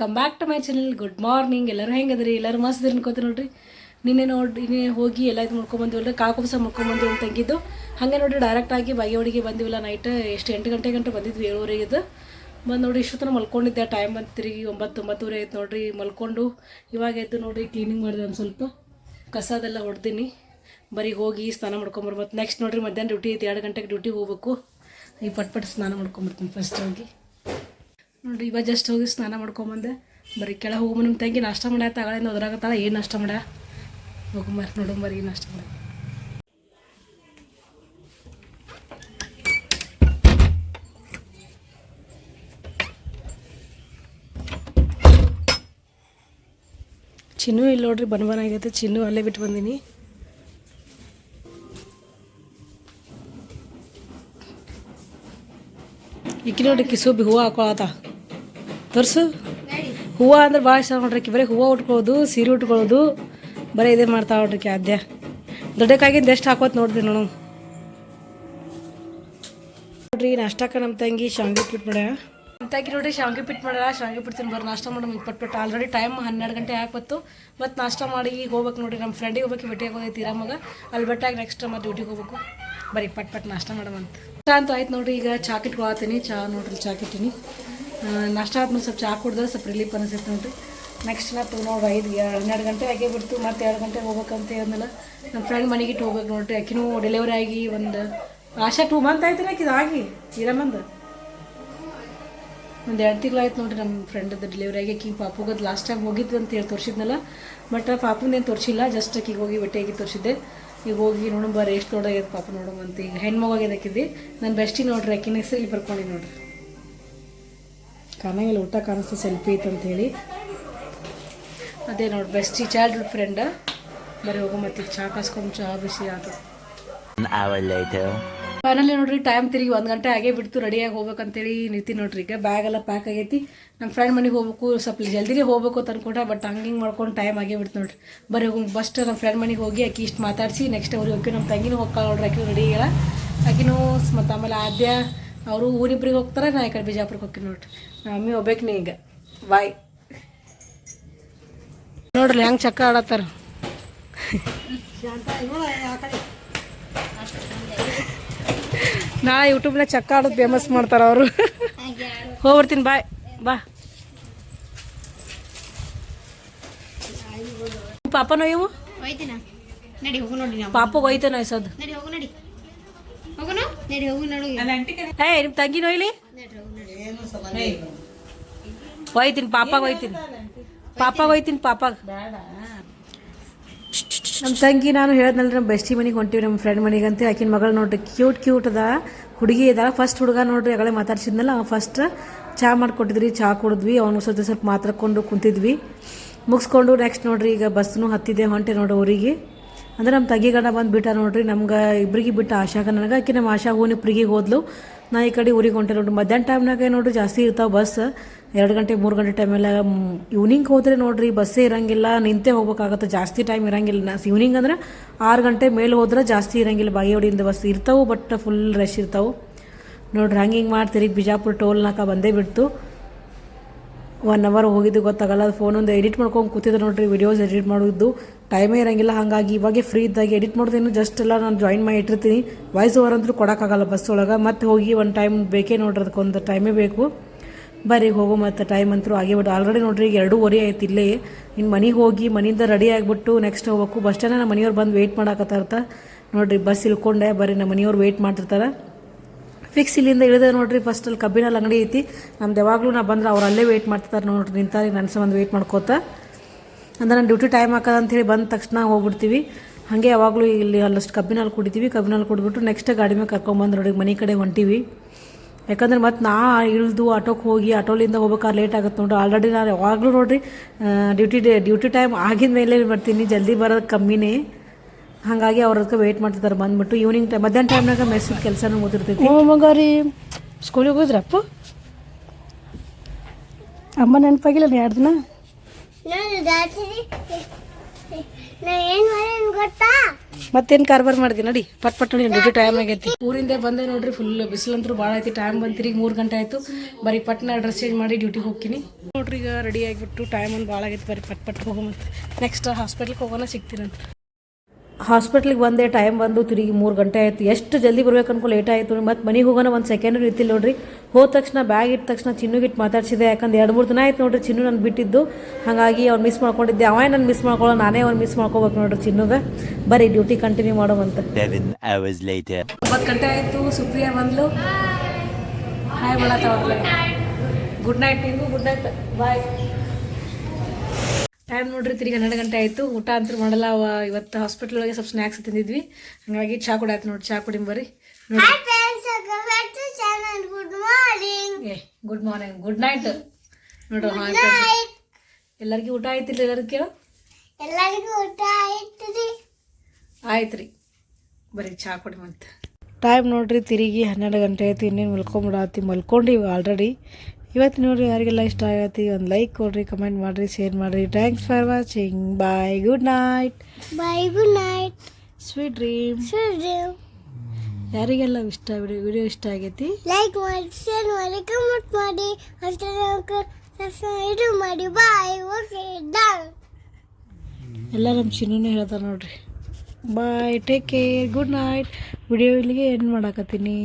Welcome back to my channel good morning ಎಲ್ಲರೂ ಹೆಂಗದ್ರಿ ಎಲ್ಲರೂ ಮಸ್ತ್ ಅನ್ಕೋತ ನೋಡ್ರಿ. ನಿನ್ನೆ ನೋಡಿ, ನಿನ್ನೆ ಹೋಗಿ ಎಲ್ಲ ಇದು ಮಾಡ್ಕೊಂಬಂದಿವಲ್ಲ ಕಾಕುಬ್ಸ ಮಾಡ್ಕೊಂಬಂದಿವಿ ಅಂತ ತಂಗಿದ್ದು. ಹಾಗೆ ನೋಡಿ ಡೈರೆಕ್ಟ್ ಆಗಿ ಬಾಗೇವಾಡಿಗೆ ಬಂದಿವಿಲ್ಲ ನೈಟ್ ಎಷ್ಟು ಎಂಟು ಗಂಟೆ ಗಂಟೆ ಬಂದಿದ್ವಿ ಏಳುವರೆಗೆ ಇದು. ಬಂದು ನೋಡಿ ಇಷ್ಟು ತನಕ ಮಲ್ಕೊಂಡಿದ್ದೆ. ಟೈಮ್ ಬಂದು ತಿರುಗಿ ಒಂಬತ್ತು ಒಂಬತ್ತುವರೆ ಆಯ್ತು ನೋಡ್ರಿ. ಮಲ್ಕೊಂಡು ಇವಾಗ ಎದ್ದು ನೋಡ್ರಿ ಕ್ಲೀನಿಂಗ್ ಮಾಡಿದೆ ಒಂದು ಸ್ವಲ್ಪ. ಕಸದೆಲ್ಲ ಹೊಡೆದೀನಿ. ಬರೀ ಹೋಗಿ ಸ್ನಾನ ಮಾಡ್ಕೊಂಬರ್ಬೋದು ನೆಕ್ಸ್ಟ್ ನೋಡಿರಿ, ಮಧ್ಯಾಹ್ನ ಡ್ಯೂಟಿ ಐತೆ. ಎರಡು ಗಂಟೆಗೆ ಡ್ಯೂಟಿ ಹೋಗ್ಬೇಕು. ಈ ಪಟ್ ಪಟ್ ಸ್ನಾನ ಮಾಡ್ಕೊಂಬರ್ತೀನಿ ಫಸ್ಟ್ ಹೋಗಿ. ನೋಡ್ರಿ, ಇವಾಗ ಜಸ್ಟ್ ಹೋಗಿ ಸ್ನಾನ ಮಾಡ್ಕೊಂಬಂದೆ. ಬರೀ ಕೆಳ ಹೋಗು ನಿಮ್ಮ ತಂಗಿ ನಾಷ್ಟ ಮಾಡ್ಯಾತ ತಗೊಳ್ಳಿಂದ ಹೋದ್ರಾಗತ್ತಾಳ ಏನು ನಾಷ್ಟ ಹೋಗು ಹೋಗಂಬರ್ ನೋಡಂಬರಿ ಏನು ನಾಷ್ಟ ಮಾಡ? ಚಿನ್ನು ಇಲ್ಲಿ ನೋಡ್ರಿ, ಬನ್ ಬನ್ ಆಗೈತೆ. ಚಿನ್ನು ಅಲ್ಲೇ ಬಿಟ್ಟು ಬಂದೀನಿ. ಈಕಿ ನೋಡಿ ಕಿಸೋಬಿ ಹೂವು ಹಾಕೊಳತ. ತೋರ್ಸು. ಹೂವು ಅಂದ್ರೆ ಭಾಳ ಇಷ್ಟ ನೋಡ್ರಿ ಬರೀ ಹೂವು ಉಟ್ಕೊಳ್ಳೋದು ಸೀರೆ ಉಟ್ಕೊಳ್ಳೋದು ಬರೀ ಇದೇ ಮಾಡ್ತಾ ನೋಡ್ರಿ ಆದ್ಯ. ದೊಡ್ಡಕ್ಕಾಗಿಂದ ಎಷ್ಟು ಹಾಕೋತ್ ನೋಡ್ರಿ ನೋಡು. ನೋಡ್ರಿ ನಾಷ್ಟಕ್ಕೆ ನಮ್ಮ ತಂಗಿ, ಶಾವಿಗೆ ಪಿಟ್ ಮಾಡ್ಯ ನಮ್ಮ ತಂಗಿ ನೋಡ್ರಿ, ಶಾವಿಗೆ ಪಿಟ್ ಮಾಡ್ಯಾರ ಶಾವಿಗೆ ಪಿಟ್ ತಿನ್ಬಾರ ನಾಷ್ಟ ಮಾಡಿ ಪಟ್ಬಿಟ್ಟು. ಆಲ್ರೆಡಿ ಟೈಮ್ ಹನ್ನೆರಡು ಗಂಟೆ ಹಾಕ್ಬತ್ತು ಮತ್ತು ನಾಷ್ಟ ಮಾಡಿ ಈಗ ಹೋಗ್ಬೇಕು ನೋಡ್ರಿ. ನಮ್ಮ ಫ್ರೆಂಡಿಗೆ ಹೋಗ್ಬೇಕು ಭೇಟಿ ಆಗೋದೈತಿ ಮಗ. ಅಲ್ಲಿ ಬೆಟ್ಟಾಗಿ ನೆಕ್ಸ್ಟ್ ಮತ್ತೆ ಡ್ಯೂಟಿಗೆ ಹೋಗ್ಬೇಕು. ಬರೀ ಪಟ್ ಪಟ್ ನಾಷ್ಟ ಮಾಡೋಣಂತ. ಚಾ ಅಂತ ಆಯ್ತು ನೋಡ್ರಿ, ಈಗ ಚಾ ಕಿಟ್ಕೊಳತ್ತೀನಿ. ಚಾ ನೋಡ್ರಿ, ಚಾ ಕಿಟ್ಟಿನಿ. ನಾಷ್ಟ ಆದ್ಮೇಲೆ ಸ್ವಲ್ಪ ಚಾ ಕುಡ್ದ್ರೆ ಸ್ವಲ್ಪ ರಿಲೀಫ್ ಅನಿಸ್ತೈತೆ ನೋಡಿರಿ. ನೆಕ್ಸ್ಟ್ ನಾ ನೋಡಿ ಐದು, ಹನ್ನೆರಡು ಗಂಟೆ ಆಗೇ ಬಿಡ್ತು, ಮತ್ತು ಎರಡು ಗಂಟೆಗೆ ಹೋಗ್ಬೇಕಂತ ಹೇಳಿದ್ಮೇಲೆ ನಮ್ಮ ಫ್ರೆಂಡ್ ಮನೆಗೆ ಇಟ್ಟು ಹೋಗ್ಬೇಕು ನೋಡ್ರಿ. ಆಕಿನೂ ಡೆಲಿವರಿ ಆಗಿ ಒಂದು ಆಶಾ ಟೂ ಮಂತ್ ಆಯ್ತು ರೀ ಆಕಿದು ಆಗಿ ಇರಮಂದು ಒಂದು ಎರಡು ತಿಂಗಳು ಆಯ್ತು ನೋಡ್ರಿ ನಮ್ಮ ಫ್ರೆಂಡದ್ದು ಡೆಲಿವರಿ ಆಗಿ. ಆಕಿಗೆ ಪಾಪುಗದು ಲಾಸ್ಟ್ ಟೈಮ್ ಹೋಗಿದ್ದು ಅಂತ ಹೇಳಿ ತೋರಿಸಿದ್ನಲ್ಲ. ಬಟ್ ಪಾಪುನೇನು ತೋರಿಸಿಲ್ಲ ಜಸ್ಟ್ ಆಕಿಗೆ ಹೋಗಿ ಭೇಟಿಯಾಗಿ ತೋರಿಸಿದ್ದೆ. ಈಗ ಹೋಗಿ ನೋಡೋಣ ಬರ್ರಿ ಎಷ್ಟು ದೊಡ್ಡಾಗ್ಯದ ಪಾಪ ನೋಡೋಣ ಅಂತ. ಈಗ ಹೆಣ್ಮಗಾಗ್ಯದ ಆಕಿದ್ದಿ ನನ್ನ ಬೆಸ್ಟಿ ನೋಡ್ರಿ ಆಕಿನ ಹೆಸರು ಇಲ್ಲಿ ಬರ್ಕೊಂಡು ನೋಡ್ರಿ. ಕಾಣಂಗಿಲ್ಲ ಊಟ ಕಾಣಿಸ್ತು ಸೆಲ್ಫಿ ಐತೆ ಅಂತ ಹೇಳಿ. ಅದೇ ನೋಡಿ ಬೆಸ್ಟ್ ಚೈಲ್ಡ್ಹುಡ್ ಫ್ರೆಂಡ್ ಬರೀ ಹೋಗೋ ಮತ್ತೆ ಚಹಾ ಕಾಸ್ಕೊಂಡು ಚಹಾ ಬಿಸಿ ಆತು. ಫೈನಲಿ ನೋಡ್ರಿ ಟೈಮ್ ತಿರುಗಿ ಒಂದು ಗಂಟೆ ಆಗೇ ಬಿಡ್ತು ರೆಡಿಯಾಗಿ ಹೋಗ್ಬೇಕಂತೇಳಿ ನಿಂತಿ ನೋಡ್ರಿ. ಈಗ ಬ್ಯಾಗ್ ಎಲ್ಲ ಪ್ಯಾಕ್ ಆಗೈತಿ. ನಮ್ಮ ಫ್ರೆಂಡ್ ಮನೆಗೆ ಹೋಗ್ಬೇಕು ಸ್ವಲ್ಪ ಜಲ್ದಿನೇ ಹೋಗ್ಬೇಕು ಅಂತ ಅನ್ಕೊಂಡೆ ಬಟ್ ಹಂಗೆ ಹಿಂಗೆ ಮಾಡ್ಕೊಂಡು ಟೈಮ್ ಆಗೇ ಬಿಡ್ತು ನೋಡ್ರಿ. ಬರೀ ಹೋಗಿ ಫಸ್ಟ್ ನಮ್ಮ ಫ್ರೆಂಡ್ ಮನೆಗೆ ಹೋಗಿ ಆಕಿ ಇಷ್ಟು ಮಾತಾಡಿಸಿ ನೆಕ್ಸ್ಟ್ ಅವ್ರಿಗೆ ಹೋಗಿ ನಮ್ಮ ತಂಗಿನೂ ಹೋಗ್ತಾಳೆ ನೋಡ್ರಿ ಆಕಿ ರೆಡಿ ಇಲ್ಲ ಆಕಿನೂ ಮತ್ತು ಆಮೇಲೆ ಆದ್ಯ ಅವರು ಊರಿಬ್ರಿಗೆ ಹೋಗ್ತಾರೆ ನಾ ಈ ಕಡೆ ಬಿಜಾಪುರಕ್ಕೆ ಹೋಗ್ತೀನಿ ನೋಡ್ರಿ. ನಮ್ಮ ಮಮ್ಮಿ ಹೋಗ್ಬೇಕು ಈಗ. ಬಾಯ್ ನೋಡ್ರಿ ಹೆಂಗೆ ಚಕ್ಕ ಆಡತ್ತಾರ. ನಾ ಯೂಟ್ಯೂಬ್ನಾಗ ಚಕ್ಕ ಆಡೋದು ಫೇಮಸ್ ಮಾಡ್ತಾರೆ ಅವರು. ಹೋಗ್ಬಿಡ್ತೀನಿ ಬಾಯ್ ಬಾ. ಹೋಯ್ತಿನ? ನೋಡಿ ನಾವು. ಪಾಪಗೆ ಒಯ್ತಾನ ಇಸೋದು ನಡಿ ಹೋಗು ನಡಿ ಹೋಗುನು ನಡಿ ಹೋಗು ನಡು ಏ ನಿಮ್ಮ ತಂಗಿ ನೋಯ್ಲಿ ಒಯ್ತೀನಿ ಪಾಪಾಗ ಒಯ್ತೀನಿ ಪಾಪಾಗ ಒಯ್ತೀನಿ ಪಾಪಾಗ. ನಮ್ಮ ತಂಗಿ ನಾನು ಹೇಳಿದ್ನಲ್ಲ ನಮ್ಮ ಬೆಸ್ಟಿ ಮನೆಗೆ ಹೊಂಟಿವಿ ನಮ್ಮ ಫ್ರೆಂಡ್ ಮನೆಗಂತೆ. ಅಂತ ಆಕಿನ ಮಗಳು ನೋಡ್ರಿ ಕ್ಯೂಟ್ ಕ್ಯೂಟ್ ಅದ. ಹುಡುಗಿ ಇದಾಳ ಫಸ್ಟ್ ಹುಡುಗ ನೋಡ್ರಿ ಅಗಳೇ ಮಾತಾಡ್ಸಿದ್ನಲ್ಲ ಅವ ಫಸ್ಟ್ ಚಹಾ ಮಾಡಿಕೊಟ್ಟಿದ್ರಿ ಚಹಾ ಕುಡಿದ್ವಿ. ಅವನು ಸ್ವಲ್ಪ ಸ್ವಲ್ಪ ಮಾತಾಡ್ಕೊಂಡು ಕುಂತಿದ್ವಿ. ಮುಗಿಸ್ಕೊಂಡು ನೆಕ್ಸ್ಟ್ ನೋಡ್ರಿ ಈಗ ಬಸ್ನು ಹತ್ತಿದೆ ಹೊಂಟೆ ನೋಡು ಊರಿಗೆ. ಅಂದ್ರೆ ನಮ್ಮ ತಂಗಿ ಗಂಡ ಬಂದು ಬಿಟ್ಟ ನೋಡ್ರಿ, ನಮ್ಗೆ ಇಬ್ರಿಗೆ ಬಿಟ್ಟ ಆಶಾಗ ನನಗೆ ಆಕಿ ನಮ್ಮ ಆಶಾ ಹೂನಿ ಪ್ರಿಗಿಗೆ ಹೋದ್ಲು. ನಾ ಈ ಕಡೆ ಊರಿಗೆ ಹೊಂಟೆ ನೋಡ್ರಿ. ಮಧ್ಯಾಹ್ನ ಟೈಮ್ನಾಗ ನೋಡ್ರಿ, ಜಾಸ್ತಿ ಇರ್ತಾವೆ ಬಸ್ ಎರಡು ಗಂಟೆ, ಮೂರು ಗಂಟೆ ಟೈಮೆಲ್ಲ ಇವ್ನಿಂಗ್ ಹೋದ್ರೆ ನೋಡ್ರಿ ಬಸ್ಸೇ ಇರಂಗಿಲ್ಲ, ನಿಂತೇ ಹೋಗ್ಬೇಕಾಗತ್ತೆ. ಜಾಸ್ತಿ ಟೈಮ್ ಇರಂಗಿಲ್ಲ. ನಾ ಅಂದ್ರೆ ಆರು ಗಂಟೆ ಮೇಲೆ ಹೋದ್ರೆ ಜಾಸ್ತಿ ಇರಂಗಿಲ್ಲ. ಬಾಯಿಯೋಡಿಯಿಂದ ಬಸ್ ಇರ್ತಾವೆ ಬಟ್ ಫುಲ್ ರಶ್ ಇರ್ತಾವೆ. ನೋಡ್ರಿ, ಹಂಗೆ ಹಿಂಗೆ ಮಾಡ್ತೀರಿ. ಬಿಜಾಪುರ ಟೋಲ್ನಾಕ ಬಂದೇ ಬಿಡ್ತು. ಒನ್ ಅವರ್ ಹೋಗಿದ್ದು ಗೊತ್ತಾಗಲ್ಲ. ಫೋನ್ ಒಂದು ಎಡಿಟ್ ಮಾಡ್ಕೊಂಡು ಕೂತಿದ್ರು ನೋಡ್ರಿ ವಿಡಿಯೋಸ್ ಎಡಿಟ್ ಮಾಡೋದು ಟೈಮೇ ಇರೋಂಗಿಲ್ಲ, ಹಾಗಾಗಿ ಇವಾಗೆ ಫ್ರೀ ಇದ್ದಾಗ ಎಡಿಟ್ ಮಾಡೋದೇನು ಜಸ್ಟ್ ಎಲ್ಲ ನಾನು ಜಾಯಿನ್ ಮಾಡಿ ಇಟ್ಟಿರ್ತೀನಿ. ವಾಯ್ಸ್ ಓವರ್ ಅಂತೂ ಕೊಡೋಕ್ಕಾಗಲ್ಲ ಬಸ್ ಒಳಗೆ. ಮತ್ತೆ ಹೋಗಿ ಒಂದು ಟೈಮ್ ಬೇಕೇ ನೋಡ್ರಿ ಅದಕ್ಕೊಂದು ಟೈಮೇ ಬೇಕು. ಬರ್ರಿ, ಹೋಗೋ ಮತ್ತು ಟೈಮ್ ಅಂತೂ ಆಗೇ ಬಿಟ್ಟು ಆಲ್ರೆಡಿ ನೋಡ್ರಿ, ಈಗ ಎರಡೂವರೆ ಆಯ್ತು ಇಲ್ಲೇ. ಇನ್ನು ಮನೆಗೆ ಹೋಗಿ, ಮನೆಯಿಂದ ರೆಡಿ ಆಗಿಬಿಟ್ಟು ನೆಕ್ಸ್ಟ್ ಹೋಗ್ಬೇಕು. ಬಸ್ ಸ್ಟ್ಯಾಂಡ್ ನಮ್ಮ ಮನೆಯವ್ರು ಬಂದು ವೆಯ್ಟ್ ಮಾಡಾಕತ್ತಾರತ. ನೋಡ್ರಿ ಬಸ್ ಇಳ್ಕೊಂಡೆ ಬರ್ರಿ, ನಮ್ಮ ಮನೆಯವ್ರು ವೆಯ್ಟ್ ಮಾಡ್ತಿರ್ತಾರೆ. ಫಿಕ್ಸ್ ಇಲ್ಲಿಂದ ಇಳಿದೆ ನೋಡ್ರಿ ಫಸ್ಟ್ ಅಲ್ಲಿ ಕಬ್ಬಿನಲ್ಲಿ ಅಂಗಡಿ ಐತಿ. ನಮ್ದು ಯಾವಾಗಲೂ ನಾ ಬಂದ್ರೆ ಅವ್ರು ಅಲ್ಲೇ ವೇಟ್ ಮಾಡ್ತಾರೆ ನೋಡ್ರಿ, ನಿಂತಾರೆ ನನ್ನ ಸಂಬಂಧ ವೇಟ್ ಮಾಡ್ಕೋತ. ಅಂದ್ರೆ ನಾನು ಡ್ಯೂಟಿ ಟೈಮ್ ಆಕದ ಅಂತ ಹೇಳಿ ಬಂದ ತಕ್ಷಣ ಹೋಗ್ಬಿಡ್ತೀವಿ. ಹಾಗೆ ಯಾವಾಗಲೂ ಇಲ್ಲಿ ಅಲ್ಲಷ್ಟು ಕಬ್ಬಿನಲ್ಲಿ ಕುಡಿತೀವಿ ಕಬ್ಬಿನಲ್ಲಿ ಕುಡಿದ್ಬಿಟ್ಟು ನೆಕ್ಸ್ಟ್ ಗಾಡಿ ಮೇಲೆ ಕರ್ಕೊಂಬಂದು ನೋಡಿ ಮನೆ ಕಡೆ ಹೊಂಟೀವಿ. ಯಾಕಂದ್ರೆ ಮತ್ತೆ ನಾ ಇಳಿದು ಆಟೋಕ್ಕೆ ಹೋಗಿ, ಆಟೋಲಿಂದ ಹೋಗ್ಬೇಕಾದ್ರೆ ಲೇಟ್ ಆಗುತ್ತೆ ನೋಡಿ ಆಲ್ರೆಡಿ ನಾನು ಯಾವಾಗಲೂ ನೋಡಿರಿ ಡ್ಯೂಟಿ ಡ್ಯೂಟಿ ಟೈಮ್ ಆಗಿದ ಮೇಲೆ ಬರ್ತೀನಿ ಜಲ್ದಿ ಬರೋದು ಕಮ್ಮಿನೇ. ಹಾಗಾಗಿ ಅವ್ರ ಅದಕ್ಕೆ ವೇಟ್ ಮಾಡ್ತಿದ್ದಾರೆ ಬಂದ್ಬಿಟ್ಟು ಈವ್ನಿಂಗ್ ಟೈಮ್ ಮಧ್ಯಾಹ್ನ ಟೈಮ್ನಾಗ ಮೆಸ್ಸಿನ ಕೆಲಸನೂ ಓದಿರ್ತೈತಿ ಓ ಮಗಾರಿ ಸ್ಕೂಲಿಗೆ ಹೋದ್ರಪ್ಪ ಅಮ್ಮ ನೆನಪಾಗಿಲ್ಲ ಎರಡು ದಿನ? ನಾನು ನಾ ಏನು ಮತ್ತೇನು ಕಾರ್ಬಾರ್ ಮಾಡಿದೆ ನೋಡಿ ಪಟ್ ಪಟ್ ನೋಡಿ ಡ್ಯೂಟಿ ಟೈಮ್ ಆಗೈತಿ. ಊರಿಂದ ಬಂದೆ ನೋಡ್ರಿ ಫುಲ್ ಬಿಸಿಲಂತೂ ಭಾಳ ಐತಿ ಟೈಮ್ ಬಂತಿರಿ ಈಗ ಮೂರು ಗಂಟೆ ಆಯಿತು. ಬರೀ ಪಟ್ನ ಡ್ರೆಸ್ ಚೇಂಜ್ ಮಾಡಿ ಡ್ಯೂಟಿಗೆ ಹೋಗ್ತೀನಿ. ನೋಡ್ರಿ ಈಗ ರೆಡಿ ಆಗಿಬಿಟ್ಟು ಟೈಮ್ ಒಂದು ಭಾಳ ಆಗೈತಿ ಬರೀ ಪಟ್ ಪಟ್ ಹೋಗೋಮಂತ ನೆಕ್ಸ್ಟ್ ಹಾಸ್ಪಿಟ್ಲಿಗೆ ಹೋಗೋಣ ಸಿಗ್ತೀನಂತ. ಹಾಸ್ಪಿಟ್ಲಿಗೆ ಬಂದೆ ಟೈಮ್ ಬಂದು ತಿರುಗಿ ಮೂರು ಗಂಟೆ ಆಯಿತು. ಎಷ್ಟು ಜಲ್ದಿ ಬರ್ಬೇಕು ಅನ್ಕೊ ಲೇಟ್ ಆಯಿತು ಮತ್ತು ಮನೆಗೆ ಹೋಗೋಣ ಒಂದು ಸೆಕೆಂಡ್ ಇರ್ತಿಲ್ಲ ನೋಡ್ರಿ. ಹೋದ ತಕ್ಷಣ ಬ್ಯಾಗ್ ಇಟ್ಟ ತಕ್ಷಣ ಚಿನ್ನುಗಿಟ್ಟು ಮಾತಾಡ್ಸಿದೆ. ಯಾಕಂದ್ರೆ ಎರಡು ಮೂರು ದಿನ ಆಯ್ತು ನೋಡ್ರಿ ಚಿನ್ನು ನಾನು ಬಿಟ್ಟಿದ್ದು. ಹಾಗಾಗಿ ಅವ್ನು ಮಿಸ್ ಮಾಡ್ಕೊಂಡಿದ್ದೆ. ಅವೇ ನಾನು ಮಿಸ್ ಮಾಡ್ಕೊಳ್ಳೋ ನಾನೇ ಅವ್ನು ಮಿಸ್ ಮಾಡ್ಕೋಬೇಕು ನೋಡ್ರಿ ಚಿನ್ನುಗೆ. ಬರೀ ಡ್ಯೂಟಿ ಕಂಟಿನ್ಯೂ ಮಾಡೋವಂತ. ಒಂಬತ್ತು ಗಂಟೆ ಆಯಿತು ಸುಪ್ರಿಯಾ ಬಂದ್ಲು. Hi good night good night bye time ನೋಡ್ರಿ ತಿರುಗಿ ಹನ್ನೆರಡು ಗಂಟೆ ಆಯಿತು. ಊಟ ಅಂತೂ ಮಾಡಲ್ಲ. ಅವ ಇವತ್ತು ಹಾಸ್ಪಿಟಲ್ ಒಳಗೆ ಸ್ವಲ್ಪ ಸ್ನ್ಯಾಕ್ಸ್ ತಿಂದಿದ್ವಿ. ಹಾಗಾಗಿ ಚಾ ಆಯ್ತು ನೋಡಿ ಚಾ ಕುಡಿಮ್ ಬರ್ರಿ. ನೋಡಿ ಏ ಗುಡ್ ಮಾರ್ನಿಂಗ್ ಗುಡ್ ನೈಟ್ ನೋಡ್ರಿ ಹಾಯ್ ಎಲ್ಲರಿಗೂ ಊಟ ಆಯ್ತಿಲ್ಲ ಎಲ್ಲರಿಗೂ ಕೇಳೋ. ಎಲ್ಲರಿಗೂ ಊಟ ಆಯ್ತು ರೀ ಬರೀ ಚಾ ಕೊಡಿ ಮತ್ತೆ. ಟೈಮ್ ನೋಡ್ರಿ ತಿರುಗಿ ಹನ್ನೆರಡು ಗಂಟೆ ಆಯ್ತು. ಇನ್ನೇನು ಮಲ್ಕೊಂಬಿಡತ್ತಿ ಮಲ್ಕೊಂಡಿವಿ ಆಲ್ರೆಡಿ ಇವತ್ತು ನೋಡ್ರಿ ಯಾರಿಗೆಲ್ಲ ಇಷ್ಟ ಆಗತ್ತಿ ಒಂದು ಲೈಕ್ ಕೊಡ್ರಿ ಕಮೆಂಟ್ ಮಾಡಿರಿ ಶೇರ್ ಮಾಡಿರಿ. Thanks for watching bye good night bye good night sweet dream ಯಾರಿಗೆಲ್ಲ ಇಷ್ಟ ವಿಡಿಯೋ ವಿಡಿಯೋ ಇಷ್ಟ ಆಗೈತಿ? ಲೈಕ್ ಮಾಡಿ ಶೇರ್ ಮಾಡಿ ಕಮೆಂಟ್ ಮಾಡಿ. ಸಬ್ಸ್ಕ್ರೈಬ್ ಮಾಡಿ. ಬಾಯ್ ಓಕೆ ಡನ್ ಎಲ್ಲ ನಮ್ಮ ಚಿನ್ನೂ ಹೇಳ್ತಾರೆ ನೋಡ್ರಿ. Bye take care good night video ಇಲ್ಲಿಗೆ ಏನು ಮಾಡಾಕತ್ತೀನಿ.